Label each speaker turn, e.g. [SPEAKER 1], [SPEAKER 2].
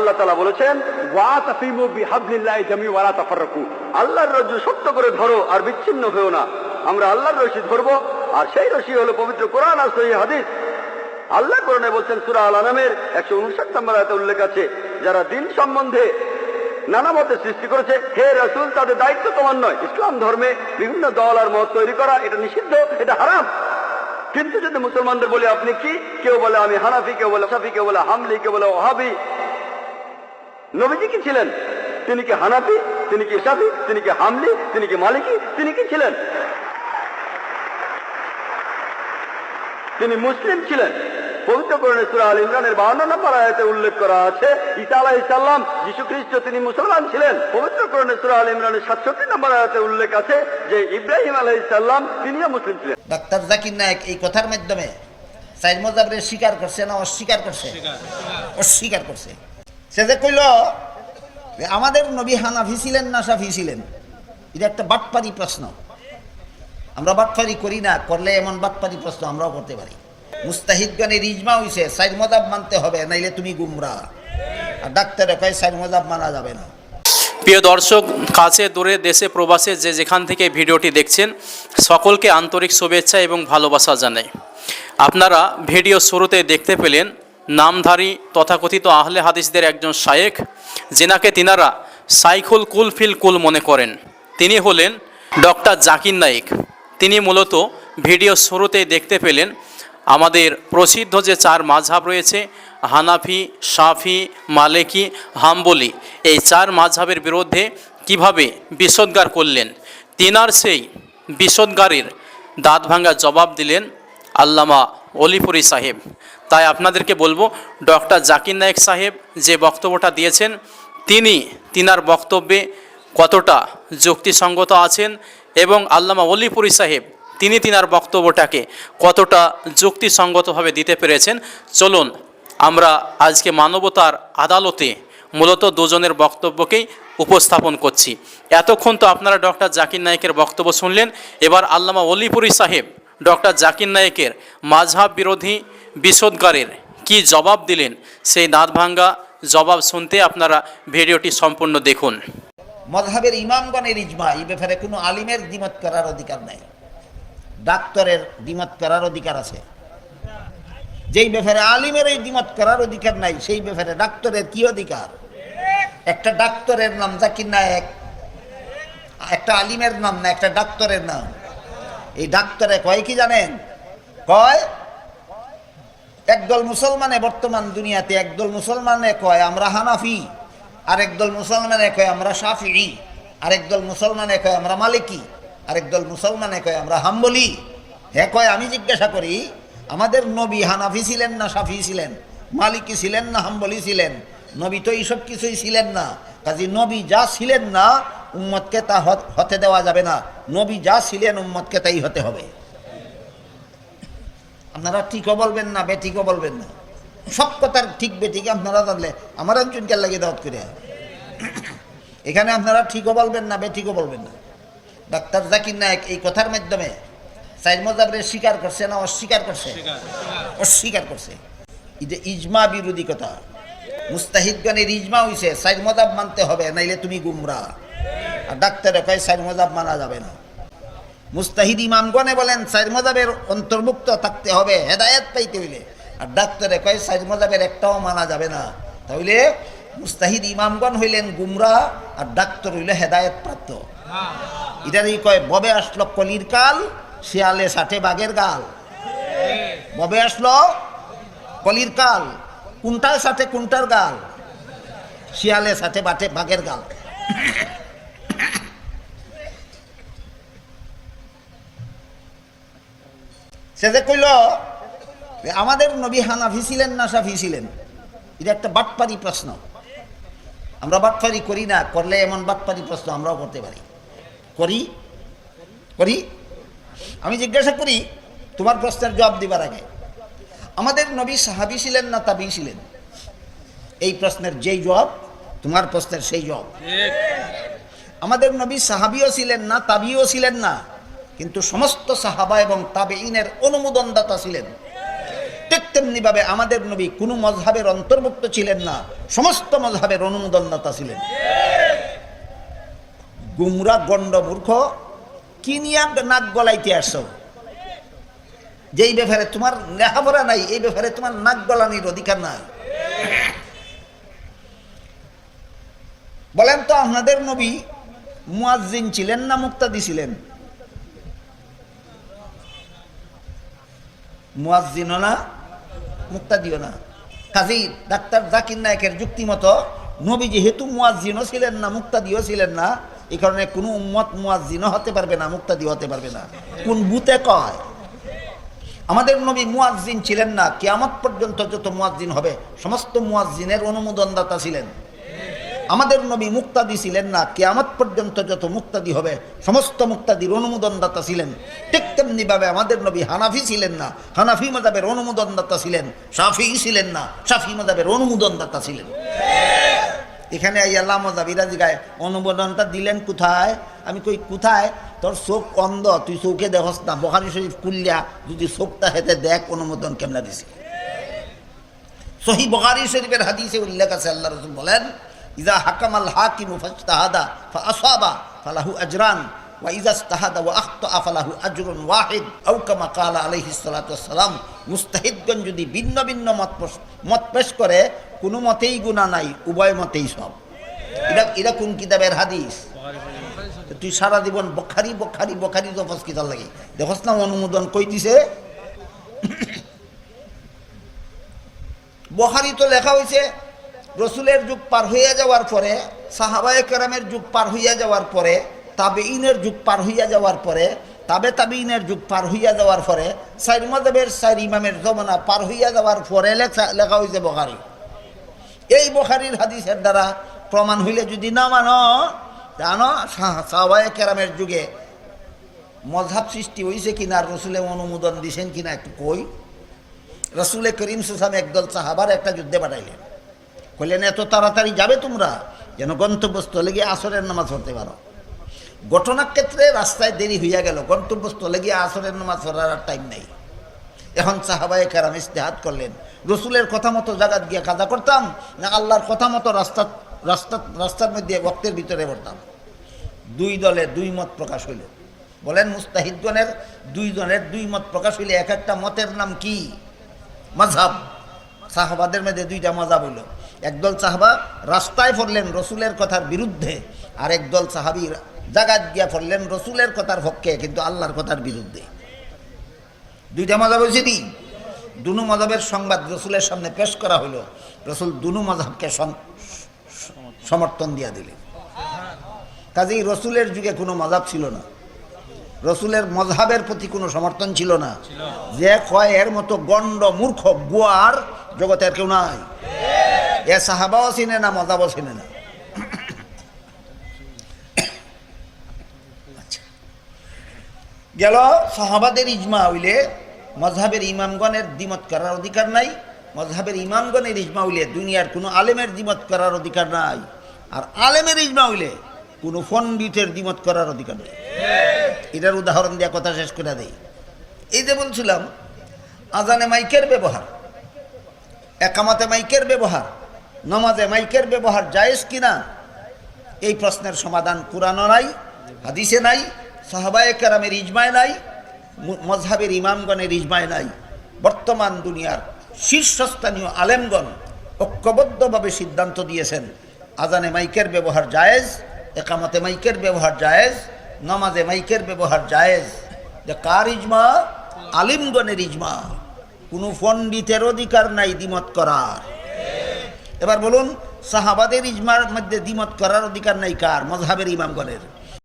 [SPEAKER 1] আল্লাহ তালা বলেছেন আল্লাহর রজ্জু শক্ত করে ধরো আর বিচ্ছিন্ন হয়েও না। আমরা আল্লাহর রশি ধরবো আর সেই রশি হলো পবিত্র কোরআন আর সহি হাদিস। আল্লাহ কোরআনে বলছেন, সূরা আল আনামের একশো উনষাট নম্বর আয়াতে উল্লেখ আছে, যারা দিন সম্বন্ধে নানা মতে সৃষ্টি করেছে, হে রসুল, তাদের দায়িত্ব তোমার নয়। ইসলাম ধর্মে বিভিন্ন দল আর মত তৈরি করা, এটা নিষিদ্ধ, এটা হারাম। কিন্তু যদি মুসলমানদের বলে, আপনি কি? কেউ বলে, আমি হানাফি কেউ বলে, সাফি কেউ বলে, হামলি কেউ বলে, ওহাবি নবীজি কি ছিলেন? তিনি কি হানাফি? তিনি কি সাফি? তিনি কি হামলি? তিনি কি মালিকি? তিনি কি ছিলেন? তিনি মুসলিম ছিলেন। পবিত্র করণে সুরা আল ইমরানের বাহান্ন নম্বর আয়াতে উল্লেখ করা আছে আলাহ ইসাল্লাম যীশু খ্রিস্ট তিনি মুসলমান ছিলেন। পবিত্র করণে সুরা আল ইমরানের সাতষট্টি নম্বর আয়াতে উল্লেখ আছে যে ইব্রাহিম আলাহ ইসাল্লাম তিনিও মুসলিম ছিলেন।
[SPEAKER 2] ডাক্তার জাকির নায়ক এই কথার মাধ্যমে সাইদ মজাবরে স্বীকার করছে না অস্বীকার করছে? অস্বীকার করছে। সে যে কইল আমাদের নবী হানাফি ছিলেন না সাফি ছিলেন? এটা একটা বাটপারি প্রশ্ন। আমরা বাটপারি করি না, করলে এমন বাটপারি প্রশ্ন আমরাও করতে পারি। মুস্তাহিদগণের ইজমা হইছে সাইদ মজাব মানতে হবে, নাইলে তুমি গুমরা। আর ডাক্তারে কয় সাইদ মজাব মানা যাবে না।
[SPEAKER 3] প্রিয় দর্শক, কাছে, দূরে, দেশে, প্রবাসে যে যেখান থেকে ভিডিওটি দেখছেন, সকলকে আন্তরিক শুভেচ্ছা এবং ভালোবাসা জানাই। আপনারা ভিডিও শুরুতে দেখতে পেলেন নামধারী তথাকথিত আহলে হাদিসদের একজন শায়েখ, যেনাকে তিনারা সাইকুল কুলফিল কুল মনে করেন। তিনি হলেন ডক্টর জাকির নাইক তিনি মূলত ভিডিও শুরুতেই দেখতে পেলেন আমাদের প্রসিদ্ধ যে চার মাঝহাব রয়েছে, হানাফি সাফি মালেকি, হাম্বলি। এই চার মাঝহাবের বিরুদ্ধে কীভাবে বিষোদ্গার করলেন? তিনার সেই বিষোদ্গারের দাঁত ভাঙ্গা জবাব দিলেন আল্লামা অলিপুরি সাহেব। তাই আপনাদেরকে বলব, ডক্টর জাকির নায়েক সাহেব যে বক্তব্যটা দিয়েছেন, তিনি, তিনার বক্তব্যে কতটা যুক্তিসঙ্গত আছেন এবং আল্লামা অলিপুরি সাহেব, তিনি তিনার বক্তব্যটাকে কতটা যুক্তিসঙ্গতভাবে দিতে পেরেছেন। চলুন, আমরা আজকে মানবতার আদালতে মূলত দুজনের বক্তব্যকেই উপস্থাপন করছি। এতক্ষণ তো আপনারা ডক্টর জাকির নায়েকের বক্তব্য শুনলেন, এবার আল্লামা অলিপুরি সাহেব, ডক্টর জাকির নায়েকের মাঝহাব বিরোধী বিষোদ্গারের কি জবাব দিলেন সেই দাঁত ভাঙ্গা জবাব শুনতে আপনারা ভিডিওটি সম্পূর্ণ দেখুন।
[SPEAKER 2] মজহাবের ইমামগণের ইজমা, এই ব্যাপারে কোনো আলিমের দ্বিমত করার অধিকার নাই। ডাক্তারের দ্বিমত করার অধিকার আছে। যেই ব্যাপারে আলিমের এই দ্বিমত করার অধিকার নাই, সেই ব্যাপারে ডাক্তারের কি অধিকার? একটা ডাক্তারের নাম জাকির নায়ক, একটা আলিমের নাম না, একটা ডাক্তারের নাম। এই ডাক্তারে কয় কি জানেন? কয় একদল মুসলমানে বর্তমান দুনিয়াতে, একদল মুসলমানে কয়, আমরা হানাফি। আরেক দল মুসলমানে কয়, আমরা সাফি আরেক দল মুসলমানে কয়, আমরা মালিকি। আরেক দল মুসলমানে কয়, আমরা হাম্বলি। হ্যাঁ কয়, আমি জিজ্ঞাসা করি, আমাদের নবী হানাফি ছিলেন না সাফি ছিলেন? মালিকি ছিলেন না হাম্বলি ছিলেন? নবী তো এইসব কিছুই ছিলেন না। কাজী নবী যা ছিলেন না, উম্মতকে তা হতে দেওয়া যাবে না। নবী যা ছিলেন, উম্মতকে তাই হতে হবে। আপনারা ঠিকও বলবেন না বেঠিকও বলবেন না। সব কথার ঠিক বেঠিক আপনারা জানলে আমার একজনকে লাগিয়ে দাওয়াত করে। এখানে আপনারা ঠিকও বলবেন না বেঠিকও বলবেন না। ডাক্তার জাকির নায়ক এই কথার মাধ্যমে সাইদ মজাবরে স্বীকার করছে না অস্বীকার করছে? অস্বীকার করছে। এই যে ইজমা বিরোধী কথা মুস্তাহিদগণের ইজমা হইছে সাইদ মজাব মানতে হবে নাইলে তুমি গুমরা। আর ডাক্তারে কয় সাইদ মজাব মানা যাবে না। মুস্তাহিদ ইমামগণে বলেন সাইদ মজাবের অন্তর্ভুক্ত থাকতে হবে, হেদায়েত পাইতে হইলে। আর ডাক্তারে কয় সাইদ মজাবের একটাও মানা যাবে না। তাহলে মুস্তাহিদ ইমামগণ হইলেন গুমরা, আর ডাক্তার হইলে হেদায়েত প্রাপ্ত। এটারই কয়, ববে আসলো কলির কাল, শিয়ালে ষাটে বাঘের গাল। ববে আসলো কলির কাল কোনটার সাথে কোনটার গাল, শিয়ালে সাথে বাটে বাঘের গাল। সে যে কইল আমাদের নবী হানাফি ছিলেন না সাফি ছিলেন? এটা একটা বাটপারি প্রশ্ন। আমরা বাটপারি করি না করলে এমন বাটপারি প্রশ্ন আমরাও করতে পারি। করি? করি? আমি জিজ্ঞাসা করি তোমার প্রশ্নের জবাব দিবার আগে আমাদের নবী সাহাবি ছিলেন না তাবি ছিলেন? এই প্রশ্নের যেই জবাব তোমার প্রশ্নের সেই জবাব। আমাদের নবী সাহাবিও ছিলেন না তাবিও ছিলেন না। কিন্তু সমস্ত সাহাবা এবং তাবেইনের অনুমোদনদাতা ছিলেন। ঠিক আমাদের নবী কোনো মজহাবের অন্তর্ভুক্ত ছিলেন না, সমস্ত মজহাবের অনুমোদনদাতা ছিলেন। গুমরা গণ্ড মূর্খ, কি নিয়ে নাক গলাইতে আসছো যেই ব্যাপারে তোমার লেখাপড়া নাই, এই ব্যাপারে তোমার নাক গলানির অধিকার নাই। বলেন তো, আপনাদের নবী মুয়াজ্জিন ছিলেন না মুক্তাদি ছিলেন? মুয়াজ্জিনও না মুক্তাদিও না কাজী ডাক্তার জাকির নায়কের যুক্তি মতো নবী যেহেতু মুয়াজ্জিনও ছিলেন না, মুক্তাদিও ছিলেন না এই কারণে কোনো উম্মত মুয়াজ্জিনও হতে পারবে না মুক্তাদি হতে পারবে না। কোন বুতে কয়? আমাদের নবী মুয়াজ্জিন ছিলেন না, কিয়ামত পর্যন্ত যত মুয়াজ্জিন হবে, সমস্ত মুয়াজ্জিনের অনুমোদনদাতা ছিলেন। আমাদের নবী মুক্তাদি ছিলেন না, কেয়ামত পর্যন্ত যত মুক্তাদি হবে, সমস্ত মুক্তাদির অনুমোদনদাতা ছিলেন। ঠিক তেমনিভাবে আমাদের নবী হানাফি ছিলেন না, হানাফি মজাবের অনুমোদনদাতা ছিলেন সাফি ছিলেন না সাফি মজাবের অনুমোদনদাতা ছিলেন। এখানে আল্লাহ মজাবিরা জিগায়, অনুমোদনটা দিলেন কোথায়? আমি কই, কোথায়? তোর চোখ অন্ধ, তুই চোখে দেখস না। বখারি শরীফ কুল্লিয়া যদি চোখটা হেতে দেখ, অনুমোদন কেমনা দিছি? সহি বখারি শরীফের হাদিসে উল্লেখ আছে, আল্লাহ রসুল বলেন ইজা হাকামাল ফালাহু আজরান মুস্তাহিদগণ যদি ভিন্ন ভিন্ন মত মত পেশ করে, কোনো মতেই নাই, উভয় মতেই সব। এটা কোন কিতাবের হাদিস? তুই সারা জীবন বখারি বখারি বখারি কিতাব লাগে। দেখস না অনুমোদন কই দিছে? বখারি তো লেখা হয়েছে রসুলের যুগ পার হইয়া যাওয়ার পরে, সাহাবায়ে কেরামের যুগ পার হইয়া যাওয়ার পরে তাবে ইনের যুগ পার হইয়া যাওয়ার পরে, তাবে তাবে ইনের যুগ পার হইয়া যাওয়ার পরে, সাইর মদেবের সাইর ইমামের জমানা পার হইয়া যাওয়ার পরে লেখা লেখা হয়েছে বখারি। এই বখারির হাদিসের দ্বারা প্রমাণ হইলে যদি না মানো, জানো সাহাবায়ে কেরামের যুগে মজহাব সৃষ্টি হয়েছে কিনা, রসুলে অনুমোদন দিছেন কিনা একটু কই। রসুলে করিম সুসাম একদল সাহাবার একটা যুদ্ধে পাঠাইলেন। কইলেন এত তাড়াতাড়ি যাবে তোমরা? যেন গন্তব্যস্থলে গিয়ে আসরের নামাজ পড়তে পারো। ঘটনার ক্ষেত্রে রাস্তায় দেরি হইয়া গেল। গন্তব্যস্থলে গিয়ে আসরের নামাজ পড়ার আর টাইম নেই। এখন সাহাবায়ে কারাম ইস্তেহাত করলেন, রসুলের কথা মতো জায়গাত গিয়ে কাজা করতাম, না আল্লাহর কথা মতো রাস্তা রাস্তা, রাস্তার মধ্যে বক্তের ভিতরে পড়তাম। দুই দলে দুই মত প্রকাশ হইল। বলেন, মুস্তাহিদগণের দুই জনের দুই মত প্রকাশ হইলে এক একটা মতের নাম কি? মাঝাব সাহাবাদের মধ্যে দুইটা মজাব হইল। একদল সাহাবা রাস্তায় পড়লেন রসুলের কথার বিরুদ্ধে আর একদল সাহাবি জাগাত গিয়া পড়লেন রসুলের কথার পক্ষে কিন্তু আল্লাহর কথার বিরুদ্ধে। দুইটা মজাব হয়েছে কি? দুনু মজাবের সংবাদ রসুলের সামনে পেশ করা হলো রসুল দুনু মজাবকে সমর্থন দিয়া দিলেন। কাজেই রসুলের যুগে কোনো মজাব ছিল না। রসুলের মজহাবের প্রতি কোনো সমর্থন ছিল না। যে কয় এর মতো গণ্ড মূর্খ গুয়ার জগতের কেউ নাই। এ সাহাবাও চিনে না, মজাবও চিনে না। আচ্ছা। গেল সাহাবাদের ইজমা হইলে, মজহাবের ইমামগণের দ্বিমত করার অধিকার নাই, মজহাবের ইমামগণের ইজমা হইলে দুনিয়ার কোনো আলেমের দ্বিমত করার অধিকার নাই, আর আলেমের ইজমা হইলে কোনো পণ্ডিতের দ্বিমত করার অধিকার নেই। এটার উদাহরণ দেওয়া কথা শেষ করে দেই। এই যে বলছিলাম, আজানে মাইকের ব্যবহার, একামাতে মাইকের ব্যবহার নমাজে মাইকের ব্যবহার জায়েজ কিনা? এই প্রশ্নের সমাধান কোরআনও নাই, হাদিসে নাই, সাহাবায়ে কেরামের ইজমায় নাই মজহাবের ইমামগণের ইজমায় নাই। বর্তমান দুনিয়ার শীর্ষস্থানীয় আলেমগণ ঐক্যবদ্ধভাবে সিদ্ধান্ত দিয়েছেন, আজানে মাইকের ব্যবহার জায়েজ, একামতে মাইকের ব্যবহার জায়েজ, নমাজে মাইকের ব্যবহার জায়েজ। যে কার ইজমা? আলিমগণের ইজমা। কোনো পণ্ডিতের অধিকার নাই দ্বিমত করার। এবার বলুন সাহাবাদের ইজমার মধ্যে দ্বিমত করার অধিকার নাই কার? মজহাবের ইমামগণের।